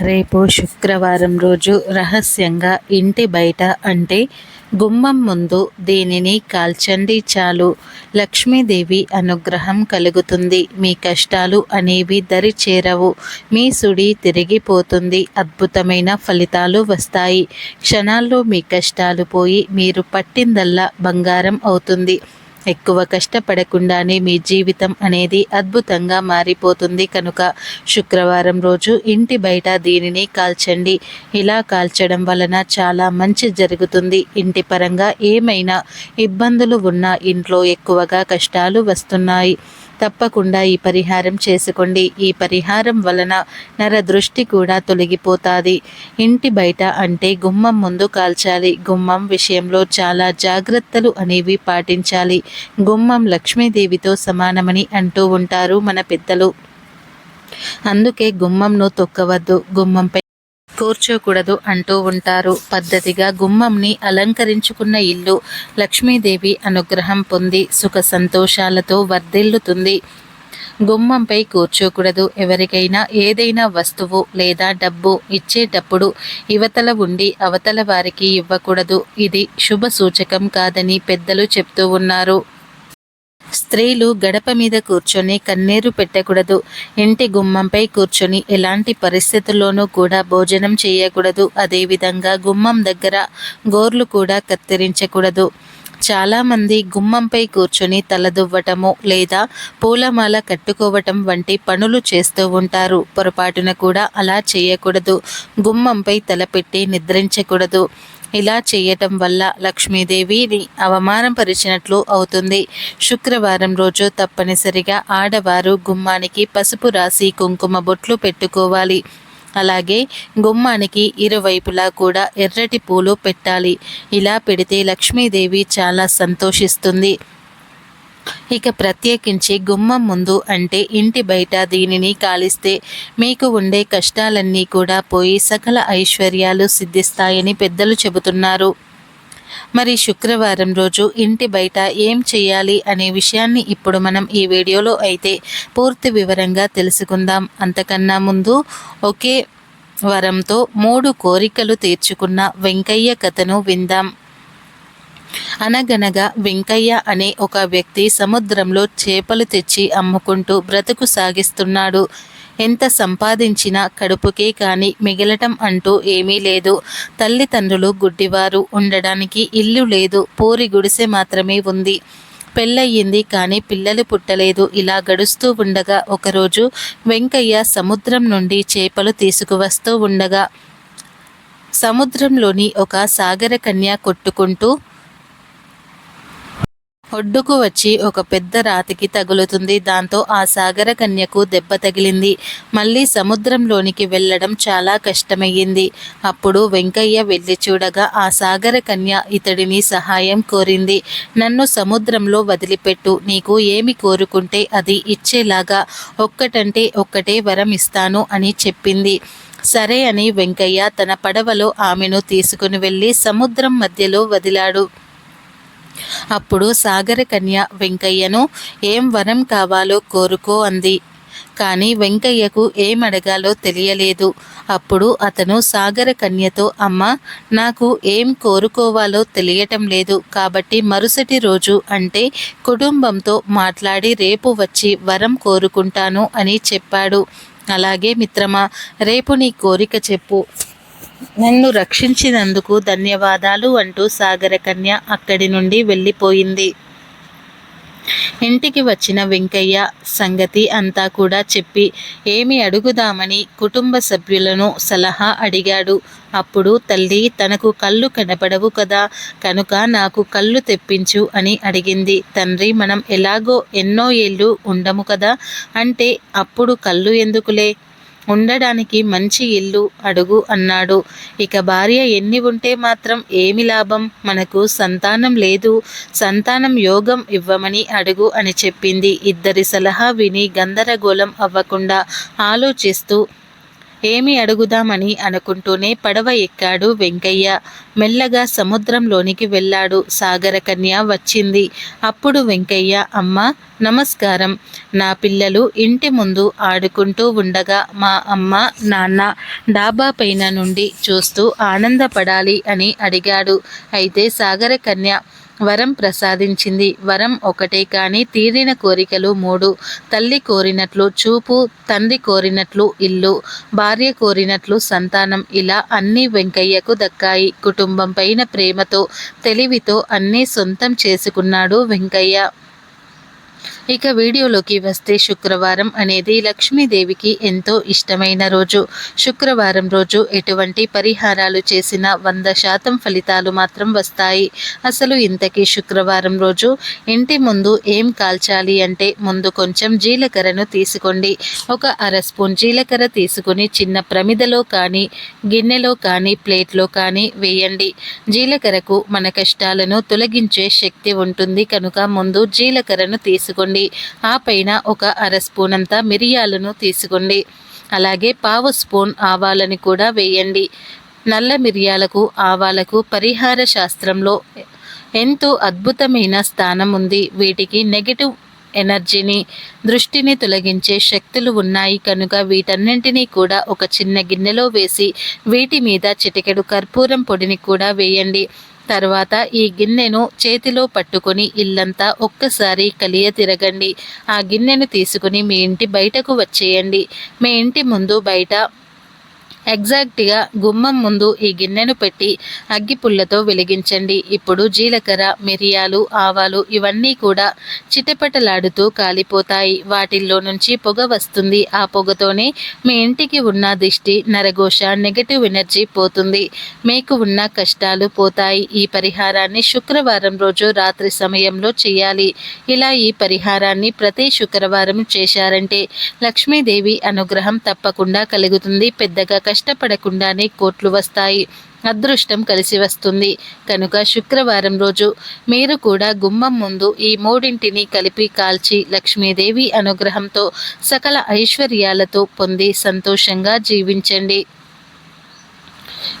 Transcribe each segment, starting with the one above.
రేపు శుక్రవారం రోజు రహస్యంగా ఇంటి బయట అంటే గుమ్మం ముందు దీనిని కాల్చండి చాలు. లక్ష్మీదేవి అనుగ్రహం కలుగుతుంది. మీ కష్టాలు అనేవి దరి చేరవు. మీ సుడి తిరిగిపోతుంది. అద్భుతమైన ఫలితాలు వస్తాయి. క్షణాల్లో మీ కష్టాలు పోయి మీరు పట్టిందల్లా బంగారం అవుతుంది. ఎక్కువ కష్టపడకుండానే మీ జీవితం అనేది అద్భుతంగా మారిపోతుంది. కనుక శుక్రవారం రోజు ఇంటి బయట దీనిని కాల్చండి. ఇలా కాల్చడం వలన చాలా మంచి జరుగుతుంది. ఇంటి పరంగా ఏమైనా ఇబ్బందులు ఉన్నా ఇంట్లో ఎక్కువగా కష్టాలు వస్తున్నాయి. తప్పకుండా ఈ పరిహారం చేసుకోండి. ఈ పరిహారం వలన నర దృష్టి కూడా తొలగిపోతుంది. ఇంటి బయట అంటే గుమ్మం ముందు కాల్చాలి. గుమ్మం విషయంలో చాలా జాగ్రత్తలు అనేవి పాటించాలి. గుమ్మం లక్ష్మీదేవితో సమానమని అంటూ ఉంటారు మన పెద్దలు. అందుకే గుమ్మంను తొక్కవద్దు. గుమ్మంపై కూర్చోకూడదు అంటూ ఉంటారు. పద్ధతిగా గుమ్మంని అలంకరించుకున్న ఇల్లు లక్ష్మీదేవి అనుగ్రహం పొంది సుఖ సంతోషాలతో వర్ధిల్లుతుంది. గుమ్మంపై కూర్చోకూడదు. ఎవరికైనా ఏదైనా వస్తువు లేదా డబ్బు ఇచ్చేటప్పుడు ఇవతల ఉండి అవతల వారికి ఇవ్వకూడదు. ఇది శుభ సూచకం కాదని పెద్దలు చెప్తూ ఉన్నారు. స్త్రీలు గడప మీద కూర్చొని కన్నీరు పెట్టకూడదు. ఇంటి గుమ్మంపై కూర్చొని ఎలాంటి పరిస్థితుల్లోనూ కూడా భోజనం చేయకూడదు. అదేవిధంగా గుమ్మం దగ్గర గోర్లు కూడా కత్తిరించకూడదు. చాలామంది గుమ్మంపై కూర్చొని తలదువ్వటము లేదా పూలమాల కట్టుకోవటం వంటి పనులు చేస్తూ ఉంటారు. పొరపాటున కూడా అలా చేయకూడదు. గుమ్మంపై తలపెట్టి నిద్రించకూడదు. ఇలా చేయటం వల్ల లక్ష్మీదేవిని అవమానపరిచినట్లు అవుతుంది. శుక్రవారం రోజు తప్పనిసరిగా ఆడవారు గుమ్మానికి పసుపు రాసి కుంకుమ బొట్లు పెట్టుకోవాలి. అలాగే గుమ్మానికి ఇరువైపులా కూడా ఎర్రటి పూలు పెట్టాలి. ఇలా పెడితే లక్ష్మీదేవి చాలా సంతోషిస్తుంది. ఇక ప్రత్యేకించి గుమ్మం ముందు అంటే ఇంటి బయట దీనిని కాలిస్తే మీకు ఉండే కష్టాలన్నీ కూడా పోయి సకల ఐశ్వర్యాలు సిద్ధిస్తాయని పెద్దలు చెబుతున్నారు. మరి శుక్రవారం రోజు ఇంటి బయట ఏం చేయాలి అనే విషయాన్ని ఇప్పుడు మనం ఈ వీడియోలో అయితే పూర్తి వివరంగా తెలుసుకుందాం. అంతకన్నా ముందు ఒకే వరంతో మూడు కోరికలు తీర్చుకున్న వెంకయ్య కథను విందాం. అనగనగా వెంకయ్య అనే ఒక వ్యక్తి సముద్రంలో చేపలు తెచ్చి అమ్ముకుంటూ బ్రతుకు సాగిస్తున్నాడు. ఎంత సంపాదించినా కడుపుకే కానీ మిగలటం అంటూ ఏమీ లేదు. తల్లిదండ్రులు గుడ్డివారు. ఉండడానికి ఇల్లు లేదు. పూరి గుడిసె మాత్రమే ఉంది. పెళ్ళయ్యింది కానీ పిల్లలు పుట్టలేదు. ఇలా గడుస్తూ ఉండగా ఒకరోజు వెంకయ్య సముద్రం నుండి చేపలు తీసుకువస్తూ ఉండగా సముద్రంలోని ఒక సాగర కన్య కొట్టుకుంటూ ఒడ్డుకు వచ్చి ఒక పెద్ద రాతికి తగులుతుంది. దాంతో ఆ సాగర కన్యకు దెబ్బ తగిలింది. మళ్ళీ సముద్రంలోనికి వెళ్ళడం చాలా కష్టమయ్యింది. అప్పుడు వెంకయ్య వెళ్ళి చూడగా ఆ సాగర కన్య ఇతడిని సహాయం కోరింది. నన్ను సముద్రంలో వదిలిపెట్టు. నీకు ఏమి కోరుకుంటే అది ఇచ్చేలాగా ఒక్కటంటే ఒక్కటే వరం ఇస్తాను అని చెప్పింది. సరే అని వెంకయ్య తన పడవలో ఆమెను తీసుకుని వెళ్ళి సముద్రం మధ్యలో వదిలాడు. అప్పుడు సాగర కన్య వెంకయ్యను ఏం వరం కావాలో కోరుకో అంది. కానీ వెంకయ్యకు ఏం అడగాలో తెలియలేదు. అప్పుడు అతను సాగర కన్యతో అమ్మ నాకు ఏం కోరుకోవాలో తెలియటం లేదు. కాబట్టి మరుసటి రోజు అంటే కుటుంబంతో మాట్లాడి రేపు వచ్చి వరం కోరుకుంటాను అని చెప్పాడు. అలాగే మిత్రమా రేపు నీ కోరిక చెప్పు. నన్ను రక్షించినందుకు ధన్యవాదాలు అంటూ సాగరకన్య అక్కడి నుండి వెళ్ళిపోయింది. ఇంటికి వచ్చిన వెంకయ్య సంగతి అంతా కూడా చెప్పి ఏమి అడుగుదామని కుటుంబ సభ్యులను సలహా అడిగాడు. అప్పుడు తల్లి తనకు కళ్ళు కనపడవు కదా కనుక నాకు కళ్ళు తెప్పించు అని అడిగింది. తండ్రి మనం ఎలాగో ఎన్నో ఏళ్ళు ఉండము కదా అంటే అప్పుడు కళ్ళు ఎందుకులే? ఉండడానికి మంచి ఇల్లు అడుగు అన్నాడు. ఇక భార్య ఎన్ని ఉంటే మాత్రం ఏమి లాభం? మనకు సంతానం లేదు. సంతానం యోగం ఇవ్వమని అడుగు అని చెప్పింది. ఇద్దరి సలహా విని గందరగోళం అవ్వకుండా ఆలోచిస్తూ ఏమి అడుగుదామని అనుకుంటూనే పడవ ఎక్కాడు వెంకయ్య. మెల్లగా సముద్రంలోనికి వెళ్ళాడు. సాగరకన్య వచ్చింది. అప్పుడు వెంకయ్య అమ్మ నమస్కారం. నా పిల్లలు ఇంటి ముందు ఆడుకుంటూ ఉండగా మా అమ్మ నాన్న డాబా పైన నుండి చూస్తూ ఆనందపడాలి అని అడిగాడు. అయితే సాగరకన్య వరం ప్రసాదించింది. వరం ఒకటే కానీ తీరిన కోరికలు మూడు. తల్లి కోరినట్లు చూపు తండ్రి కోరినట్లు ఇల్లు భార్య కోరినట్లు సంతానం ఇలా అన్ని వెంకయ్యకు దక్కాయి. కుటుంబం పైన ప్రేమతో తెలివితో అన్నీ సొంతం చేసుకున్నాడు వెంకయ్య. ఇక వీడియోలోకి వస్తే శుక్రవారం అనేది లక్ష్మీదేవికి ఎంతో ఇష్టమైన రోజు. శుక్రవారం రోజు ఎటువంటి పరిహారాలు చేసిన వంద శాతం ఫలితాలు మాత్రం వస్తాయి. అసలు ఇంతకీ శుక్రవారం రోజు ఇంటి ముందు ఏం కాల్చాలి అంటే ముందు కొంచెం జీలకర్రను తీసుకోండి. ఒక అర స్పూన్ జీలకర్ర తీసుకుని చిన్న ప్రమిదలో కానీ గిన్నెలో కానీ ప్లేట్లో కానీ వేయండి. జీలకర్రకు మన కష్టాలను తొలగించే శక్తి ఉంటుంది. కనుక ముందు జీలకర్రను తీసుకోండి. వేసుకోండి ఆ పైన ఒక అర స్పూన్ అంతా మిరియాలను తీసుకోండి. అలాగే పావు స్పూన్ ఆవాలని కూడా వేయండి. నల్ల మిరియాలకు ఆవాలకు పరిహార శాస్త్రంలో ఎంతో అద్భుతమైన స్థానం ఉంది. వీటికి నెగిటివ్ ఎనర్జీని దృష్టిని తొలగించే శక్తులు ఉన్నాయి. కనుక వీటన్నింటినీ కూడా ఒక చిన్న గిన్నెలో వేసి వీటి మీద చిటికెడు కర్పూరం పొడిని కూడా వేయండి. తర్వాత ఈ గిన్నెను చేతిలో పట్టుకొని ఇల్లంతా ఒక్కసారి కలియ తిరగండి. ఆ గిన్నెను తీసుకుని మీ ఇంటి బయటకు వచ్చేయండి. మీ ఇంటి ముందు బయట ఎగ్జాక్ట్గా గుమ్మం ముందు ఈ గిన్నెను పెట్టి అగ్గిపుల్లతో వెలిగించండి. ఇప్పుడు జీలకర్ర మిరియాలు ఆవాలు ఇవన్నీ కూడా చిటపటలాడుతూ కాలిపోతాయి. వాటిల్లో నుంచి పొగ వస్తుంది. ఆ పొగతోనే మీ ఇంటికి ఉన్న దిష్టి నరఘోష నెగటివ్ ఎనర్జీ పోతుంది. మీకు ఉన్న కష్టాలు పోతాయి. ఈ పరిహారాన్ని శుక్రవారం రోజు రాత్రి సమయంలో చేయాలి. ఇలా ఈ పరిహారాన్ని ప్రతి శుక్రవారం చేశారంటే లక్ష్మీదేవి అనుగ్రహం తప్పకుండా కలుగుతుంది. పెద్దగా కష్టపడకుండానే కోట్లు వస్తాయి. అదృష్టం కలిసి వస్తుంది. కనుక శుక్రవారం రోజు మీరు కూడా గుమ్మం ముందు ఈ మూడింటిని కలిపి కాల్చి లక్ష్మీదేవి అనుగ్రహంతో సకల ఐశ్వర్యాలతో పొంది సంతోషంగా జీవించండి.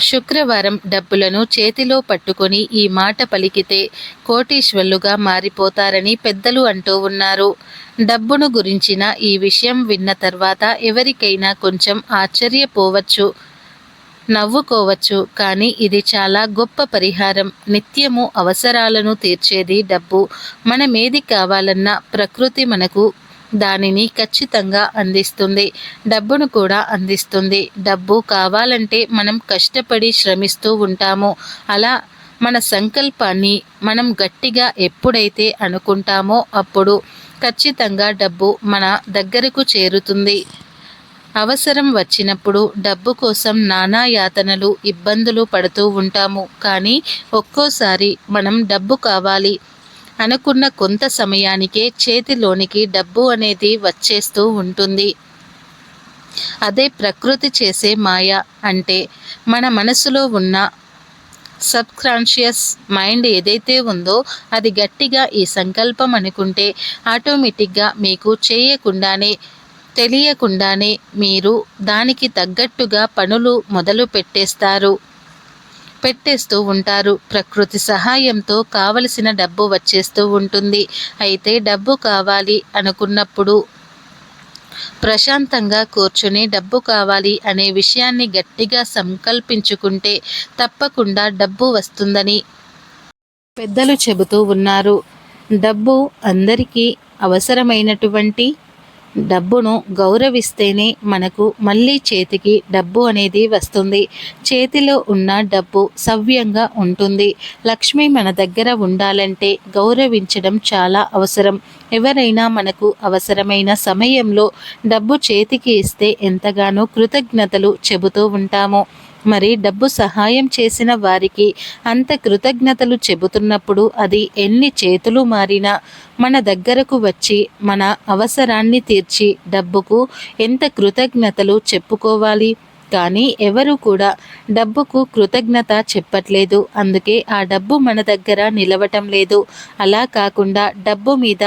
శుక్రవారం డబ్బులను చేతిలో పట్టుకొని ఈ మాట పలికితే కోటీశ్వరులుగా మారిపోతారని పెద్దలు అంటూ ఉన్నారు. డబ్బును గురించిన ఈ విషయం విన్న తర్వాత ఎవరికైనా కొంచెం ఆశ్చర్యపోవచ్చు నవ్వుకోవచ్చు. కానీ ఇది చాలా గొప్ప పరిహారం. నిత్యము అవసరాలను తీర్చేది డబ్బు. మనమేది కావాలన్నా ప్రకృతి మనకు దానిని ఖచ్చితంగా అందిస్తుంది. డబ్బును కూడా అందిస్తుంది. డబ్బు కావాలంటే మనం కష్టపడి శ్రమిస్తూ ఉంటాము. అలా మన సంకల్పాన్ని మనం గట్టిగా ఎప్పుడైతే అనుకుంటామో అప్పుడు ఖచ్చితంగా డబ్బు మన దగ్గరకు చేరుతుంది. అవసరం వచ్చినప్పుడు డబ్బు కోసం నానా యాతనలు ఇబ్బందులు పడుతూ ఉంటాము. కానీ ఒక్కోసారి మనం డబ్బు కావాలి. అనుకున్న కొంత సమయానికే చేతిలోనికి డబ్బు అనేది వచ్చేస్తూ ఉంటుంది. అదే ప్రకృతి చేసే మాయ అంటే మన మనసులో ఉన్న సబ్కాన్షియస్ మైండ్ ఏదైతే ఉందో అది గట్టిగా ఈ సంకల్పం అనుకుంటే ఆటోమేటిక్గా మీకు చేయకుండానే తెలియకుండానే మీరు దానికి తగ్గట్టుగా పనులు మొదలు పెట్టేస్తారు పెట్టేస్తూ ఉంటారు. ప్రకృతి సహాయంతో కావలసిన డబ్బు వచ్చేస్తూ ఉంటుంది. అయితే డబ్బు కావాలి అనుకున్నప్పుడు ప్రశాంతంగా కూర్చుని డబ్బు కావాలి అనే విషయాన్ని గట్టిగా సంకల్పించుకుంటే తప్పకుండా డబ్బు వస్తుందని పెద్దలు చెబుతూ ఉన్నారు. డబ్బు అందరికీ అవసరమైనటువంటి డబ్బును గౌరవిస్తేనే మనకు మళ్ళీ చేతికి డబ్బు అనేది వస్తుంది. చేతిలో ఉన్న డబ్బు సవ్యంగా ఉంటుంది. లక్ష్మి మన దగ్గర ఉండాలంటే గౌరవించడం చాలా అవసరం. ఎవరైనా మనకు అవసరమైన సమయంలో డబ్బు చేతికి ఇస్తే ఎంతగానో కృతజ్ఞతలు చెబుతూ ఉంటాము. మరి డబ్బు సహాయం చేసిన వారికి అంత కృతజ్ఞతలు చెబుతున్నప్పుడు అది ఎన్ని చేతులు మారినా మన దగ్గరకు వచ్చి మన అవసరాన్ని తీర్చి డబ్బుకు ఎంత కృతజ్ఞతలు చెప్పుకోవాలి. కానీ ఎవరు కూడా డబ్బుకు కృతజ్ఞత చెప్పట్లేదు. అందుకే ఆ డబ్బు మన దగ్గర నిలవటం లేదు. అలా కాకుండా డబ్బు మీద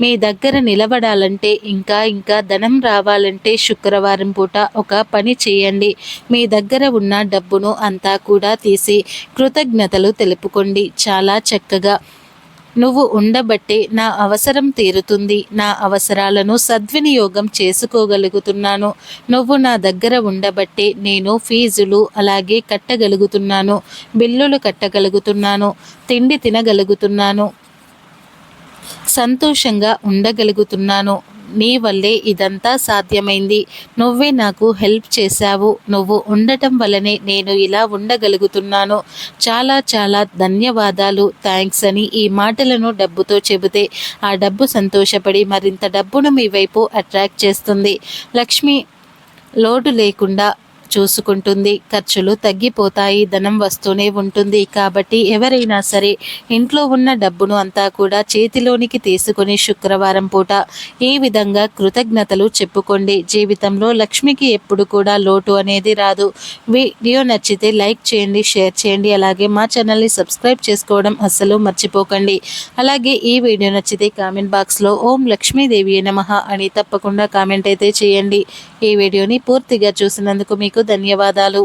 మీ దగ్గర నిలబడాలంటే ఇంకా ఇంకా ధనం రావాలంటే శుక్రవారం పూట ఒక పని చేయండి. మీ దగ్గర ఉన్న డబ్బును అంతా కూడా తీసి కృతజ్ఞతలు తెలుపుకోండి. చాలా చక్కగా. నువ్వు ఉండబట్టే నా అవసరం తీరుతుంది. నా అవసరాలను సద్వినియోగం చేసుకోగలుగుతున్నాను. నువ్వు నా దగ్గర ఉండబట్టే నేను ఫీజులు అలాగే కట్టగలుగుతున్నాను. బిల్లులు కట్టగలుగుతున్నాను. తిండి తినగలుగుతున్నాను. సంతోషంగా ఉండగలుగుతున్నాను. నీ వల్లే ఇదంతా సాధ్యమైంది. నువ్వే నాకు హెల్ప్ చేశావు. నువ్వు ఉండటం వల్లనే నేను ఇలా ఉండగలుగుతున్నాను. చాలా చాలా ధన్యవాదాలు. థ్యాంక్స్ అని ఈ మాటలను డబ్బుతో చెబితే ఆ డబ్బు సంతోషపడి మరింత డబ్బును మీ వైపు అట్రాక్ట్ చేస్తుంది. లక్ష్మి లోటు లేకుండా చూసుకుంటుంది. ఖర్చులు తగ్గిపోతాయి ధనం వస్తూనే ఉంటుంది. కాబట్టి ఎవరైనా సరే ఇంట్లో ఉన్న డబ్బును అంతా కూడా చేతిలోనికి తీసుకుని శుక్రవారం పూట ఈ విధంగా కృతజ్ఞతలు చెప్పుకోండి. జీవితంలో లక్ష్మికి ఎప్పుడు కూడా లోటు అనేది రాదు. వీడియో నచ్చితే లైక్ చేయండి షేర్ చేయండి. అలాగే మా ఛానల్ని సబ్స్క్రైబ్ చేసుకోవడం అస్సలు మర్చిపోకండి. అలాగే ఈ వీడియో నచ్చితే కామెంట్ బాక్స్లో ఓం లక్ష్మీదేవి నమ అని తప్పకుండా కామెంట్ అయితే చేయండి. ఈ వీడియోని పూర్తిగా చూసినందుకు మీకు ధన్యవాదాలు.